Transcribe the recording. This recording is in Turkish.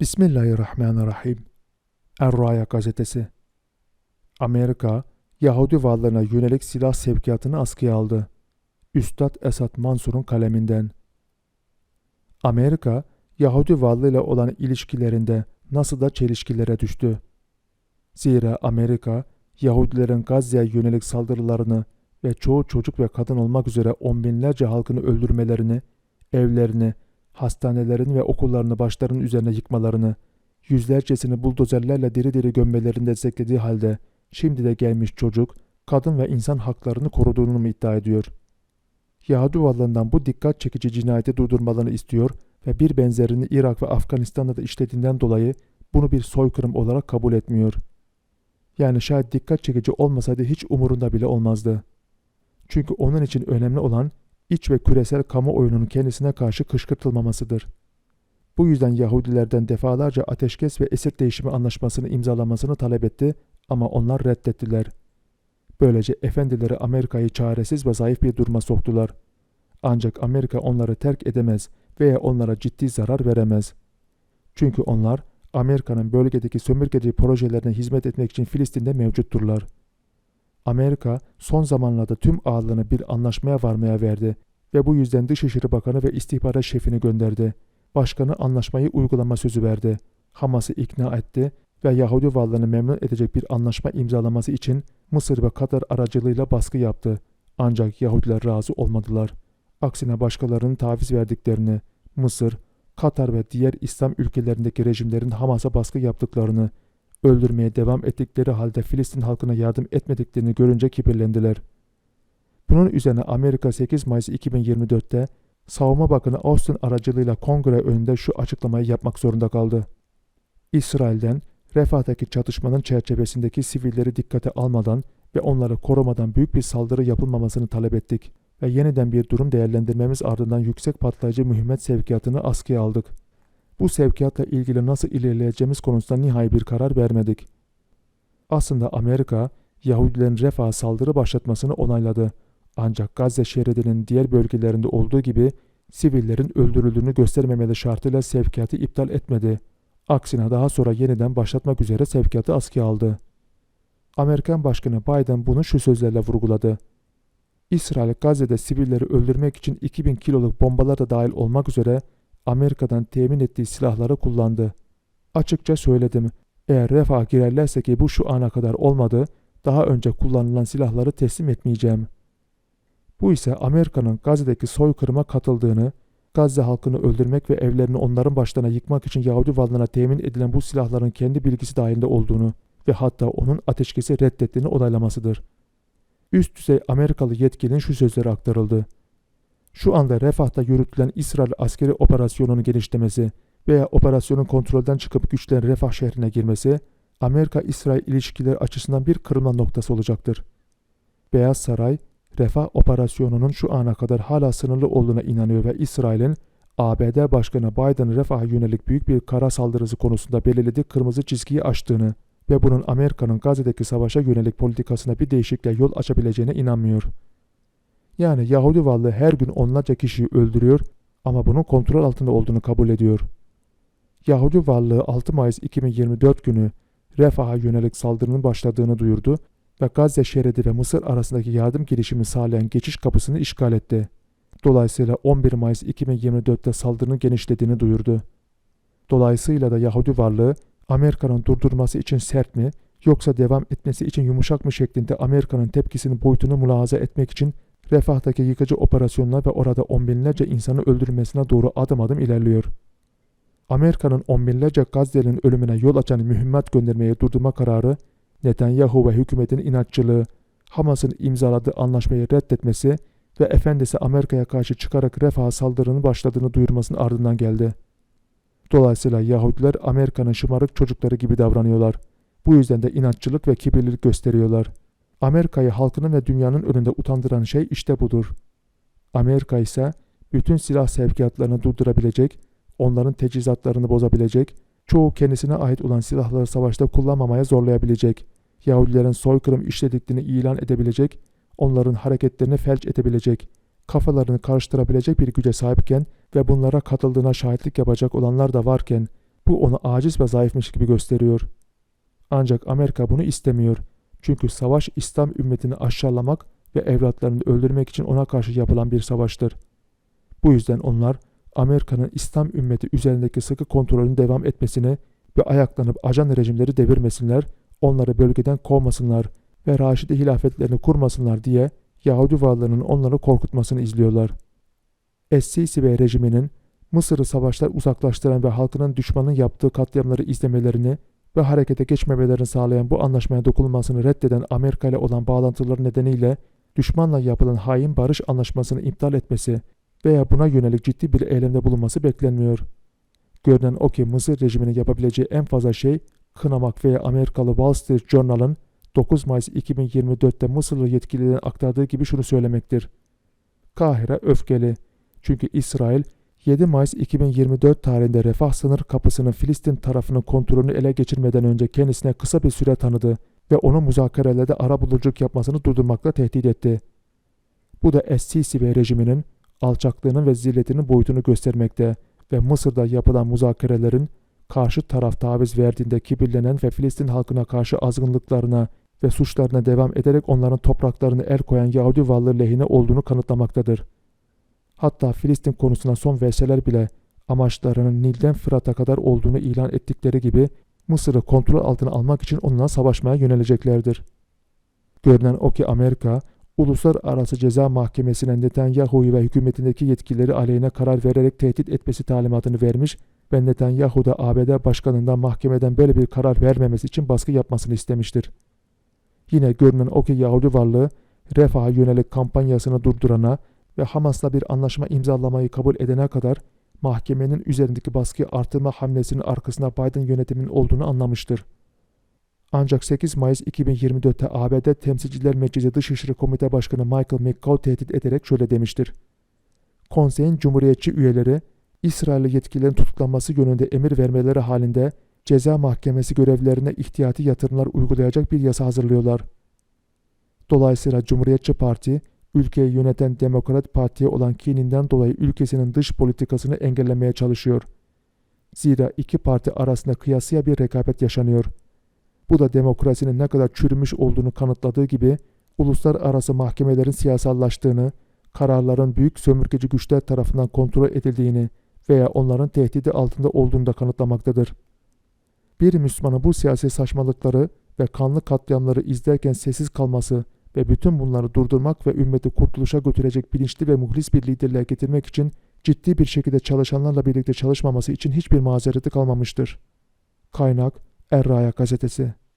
Bismillahirrahmanirrahim. Er-Raya gazetesi. Amerika, Yahudi varlığına yönelik silah sevkiyatını askıya aldı. Üstad Esat Mansur'un kaleminden. Amerika, Yahudi varlığıyla olan ilişkilerinde nasıl da çelişkilere düştü. Zira Amerika, Yahudilerin Gazze'ye yönelik saldırılarını ve çoğu çocuk ve kadın olmak üzere on binlerce halkını öldürmelerini, evlerini, hastanelerini ve okullarını başlarının üzerine yıkmalarını, yüzlercesini buldozerlerle diri diri gömmelerini desteklediği halde şimdi de gelmiş çocuk, kadın ve insan haklarını koruduğunu mu iddia ediyor? Yahudi varlığından bu dikkat çekici cinayeti durdurmalarını istiyor ve bir benzerini Irak ve Afganistan'da da işlediğinden dolayı bunu bir soykırım olarak kabul etmiyor. Yani şayet dikkat çekici olmasaydı hiç umurunda bile olmazdı. Çünkü onun için önemli olan iç ve küresel kamuoyunun kendisine karşı kışkırtılmamasıdır. Bu yüzden Yahudilerden defalarca ateşkes ve esir değişimi anlaşmasını imzalamasını talep etti ama onlar reddettiler. Böylece efendileri Amerika'yı çaresiz ve zayıf bir duruma soktular. Ancak Amerika onları terk edemez veya onlara ciddi zarar veremez. Çünkü onlar Amerika'nın bölgedeki sömürgeci projelerine hizmet etmek için Filistin'de mevcutturlar. Amerika son zamanlarda tüm ağırlığını bir anlaşmaya varmaya verdi ve bu yüzden Dışişleri Bakanı ve istihbarat şefini gönderdi. Başkanı anlaşmayı uygulama sözü verdi. Hamas'ı ikna etti ve Yahudi varlığını memnun edecek bir anlaşma imzalaması için Mısır ve Katar aracılığıyla baskı yaptı. Ancak Yahudiler razı olmadılar. Aksine başkalarının taviz verdiklerini, Mısır, Katar ve diğer İslam ülkelerindeki rejimlerin Hamas'a baskı yaptıklarını, öldürmeye devam ettikleri halde Filistin halkına yardım etmediklerini görünce kibirlendiler. Bunun üzerine Amerika 8 Mayıs 2024'te Savunma Bakanı Austin aracılığıyla kongre önünde şu açıklamayı yapmak zorunda kaldı. İsrail'den Refah'taki çatışmanın çerçevesindeki sivilleri dikkate almadan ve onları korumadan büyük bir saldırı yapılmamasını talep ettik ve yeniden bir durum değerlendirmemiz ardından yüksek patlayıcı mühimmet sevkiyatını askıya aldık. Bu sevkiyatla ilgili nasıl ilerleyeceğimiz konusunda nihai bir karar vermedik. Aslında Amerika, Yahudilerin Refah'a saldırı başlatmasını onayladı. Ancak Gazze şeridinin diğer bölgelerinde olduğu gibi sivillerin öldürüldüğünü göstermemeli şartıyla sevkiyatı iptal etmedi. Aksine daha sonra yeniden başlatmak üzere sevkiyatı askıya aldı. Amerikan Başkanı Biden bunu şu sözlerle vurguladı. İsrail Gazze'de sivilleri öldürmek için 2000 kiloluk bombalar da dahil olmak üzere Amerika'dan temin ettiği silahları kullandı. Açıkça söyledim. Eğer refah girerlerse ki bu şu ana kadar olmadı, daha önce kullanılan silahları teslim etmeyeceğim. Bu ise Amerika'nın Gazze'deki soykırıma katıldığını, Gazze halkını öldürmek ve evlerini onların başlarına yıkmak için Yahudi varlığına temin edilen bu silahların kendi bilgisi dahilinde olduğunu ve hatta onun ateşkesi reddettiğini onaylamasıdır. Üst düzey Amerikalı yetkilinin şu sözleri aktarıldı. Şu anda Refah'ta yürütülen İsrail askeri operasyonunun genişlemesi veya operasyonun kontrolden çıkıp güçlerin Refah şehrine girmesi, Amerika-İsrail ilişkileri açısından bir kırılma noktası olacaktır. Beyaz Saray, Refah operasyonunun şu ana kadar hala sınırlı olduğuna inanıyor ve İsrail'in ABD Başkanı Biden Refah'a yönelik büyük bir kara saldırısı konusunda belirlediği kırmızı çizgiyi aştığını ve bunun Amerika'nın Gazze'deki savaşa yönelik politikasına bir değişikliğe yol açabileceğine inanmıyor. Yani Yahudi varlığı her gün onlarca kişiyi öldürüyor ama bunun kontrol altında olduğunu kabul ediyor. Yahudi varlığı 6 Mayıs 2024 günü Refah'a yönelik saldırının başladığını duyurdu ve Gazze şeridi ve Mısır arasındaki yardım girişimi sağlayan geçiş kapısını işgal etti. Dolayısıyla 11 Mayıs 2024'te saldırının genişlediğini duyurdu. Dolayısıyla da Yahudi varlığı Amerika'nın durdurması için sert mi yoksa devam etmesi için yumuşak mı şeklinde Amerika'nın tepkisinin boyutunu mülahaza etmek için Refah'taki yıkıcı operasyonlar ve orada on binlerce insanı öldürmesine doğru adım adım ilerliyor. Amerika'nın on binlerce Gazze'nin ölümüne yol açan mühimmat göndermeye durdurma kararı, Netanyahu ve hükümetin inatçılığı, Hamas'ın imzaladığı anlaşmayı reddetmesi ve efendisi Amerika'ya karşı çıkarak Refah'a saldırının başladığını duyurmasının ardından geldi. Dolayısıyla Yahudiler Amerika'nın şımarık çocukları gibi davranıyorlar. Bu yüzden de inatçılık ve kibirlilik gösteriyorlar. Amerika'yı halkının ve dünyanın önünde utandıran şey işte budur. Amerika ise bütün silah sevkiyatlarını durdurabilecek, onların teçhizatlarını bozabilecek, çoğu kendisine ait olan silahları savaşta kullanmamaya zorlayabilecek, Yahudilerin soykırım işlediklerini ilan edebilecek, onların hareketlerini felç edebilecek, kafalarını karıştırabilecek bir güce sahipken ve bunlara katıldığına şahitlik yapacak olanlar da varken, Bu onu aciz ve zayıfmış gibi gösteriyor. Ancak Amerika bunu istemiyor. Çünkü savaş İslam ümmetini aşağılamak ve evlatlarını öldürmek için ona karşı yapılan bir savaştır. Bu yüzden onlar Amerika'nın İslam ümmeti üzerindeki sıkı kontrolün devam etmesini ve ayaklanıp ajan rejimleri devirmesinler, onları bölgeden kovmasınlar ve Raşidi hilafetlerini kurmasınlar diye Yahudi varlığının onları korkutmasını izliyorlar. Es-Sisi ve rejiminin Mısır'ı savaşlar uzaklaştıran ve halkının düşmanın yaptığı katliamları izlemelerini ve harekete geçmemelerini sağlayan bu anlaşmaya dokunulmasını reddeden Amerika ile olan bağlantıları nedeniyle düşmanla yapılan hain barış anlaşmasını iptal etmesi veya buna yönelik ciddi bir eylemde bulunması beklenmiyor. Görünen o ki Mısır rejiminin yapabileceği en fazla şey kınamak veya Amerikalı Wall Street Journal'ın 9 Mayıs 2024'te Mısırlı yetkililerin aktardığı gibi şunu söylemektir. Kahire öfkeli. Çünkü İsrail 7 Mayıs 2024 tarihinde refah sınır kapısının Filistin tarafının kontrolünü ele geçirmeden önce kendisine kısa bir süre tanıdı ve onu müzakerelerde arabuluculuk yapmasını durdurmakla tehdit etti. Bu da Es-Sisi ve rejiminin alçaklığının ve zilletinin boyutunu göstermekte ve Mısır'da yapılan müzakerelerin karşı taraf taviz verdiğinde kibirlenen ve Filistin halkına karşı azgınlıklarına ve suçlarına devam ederek onların topraklarını el koyan Yahudi varlığı lehine olduğunu kanıtlamaktadır. Hatta Filistin konusuna son verseler bile amaçlarının Nil'den Fırat'a kadar olduğunu ilan ettikleri gibi Mısır'ı kontrol altına almak için onunla savaşmaya yöneleceklerdir. Görünen o ki Amerika, Uluslararası Ceza Mahkemesi'ne Netanyahu'yu ve hükümetindeki yetkilileri aleyhine karar vererek tehdit etmesi talimatını vermiş ve Netanyahu da ABD Başkanı'ndan mahkemeden böyle bir karar vermemesi için baskı yapmasını istemiştir. Yine görünen o ki Yahudi varlığı refaha yönelik kampanyasını durdurana ve Hamas'la bir anlaşma imzalamayı kabul edene kadar mahkemenin üzerindeki baskıyı artırma hamlesinin arkasında Biden yönetiminin olduğunu anlamıştır. Ancak 8 Mayıs 2024'te ABD Temsilciler Meclisi Dışişleri Komite Başkanı Michael McCaul tehdit ederek şöyle demiştir. Konseyin Cumhuriyetçi üyeleri İsrail yetkililerin tutuklanması yönünde emir vermeleri halinde ceza mahkemesi görevlerine ihtiyati yatırımlar uygulayacak bir yasa hazırlıyorlar. Dolayısıyla Cumhuriyetçi Parti, ülkeyi yöneten Demokrat Parti'ye olan kininden dolayı ülkesinin dış politikasını engellemeye çalışıyor. Zira iki parti arasında kıyasıya bir rekabet yaşanıyor. Bu da demokrasinin ne kadar çürümüş olduğunu kanıtladığı gibi uluslararası mahkemelerin siyasallaştığını, kararların büyük sömürgeci güçler tarafından kontrol edildiğini veya onların tehdidi altında olduğunu da kanıtlamaktadır. Bir Müslümanın bu siyasi saçmalıkları ve kanlı katliamları izlerken sessiz kalması ve bütün bunları durdurmak ve ümmeti kurtuluşa götürecek bilinçli ve muhlis bir liderliğe getirmek için ciddi bir şekilde çalışanlarla birlikte çalışmaması için hiçbir mazereti kalmamıştır. Kaynak Erraya gazetesi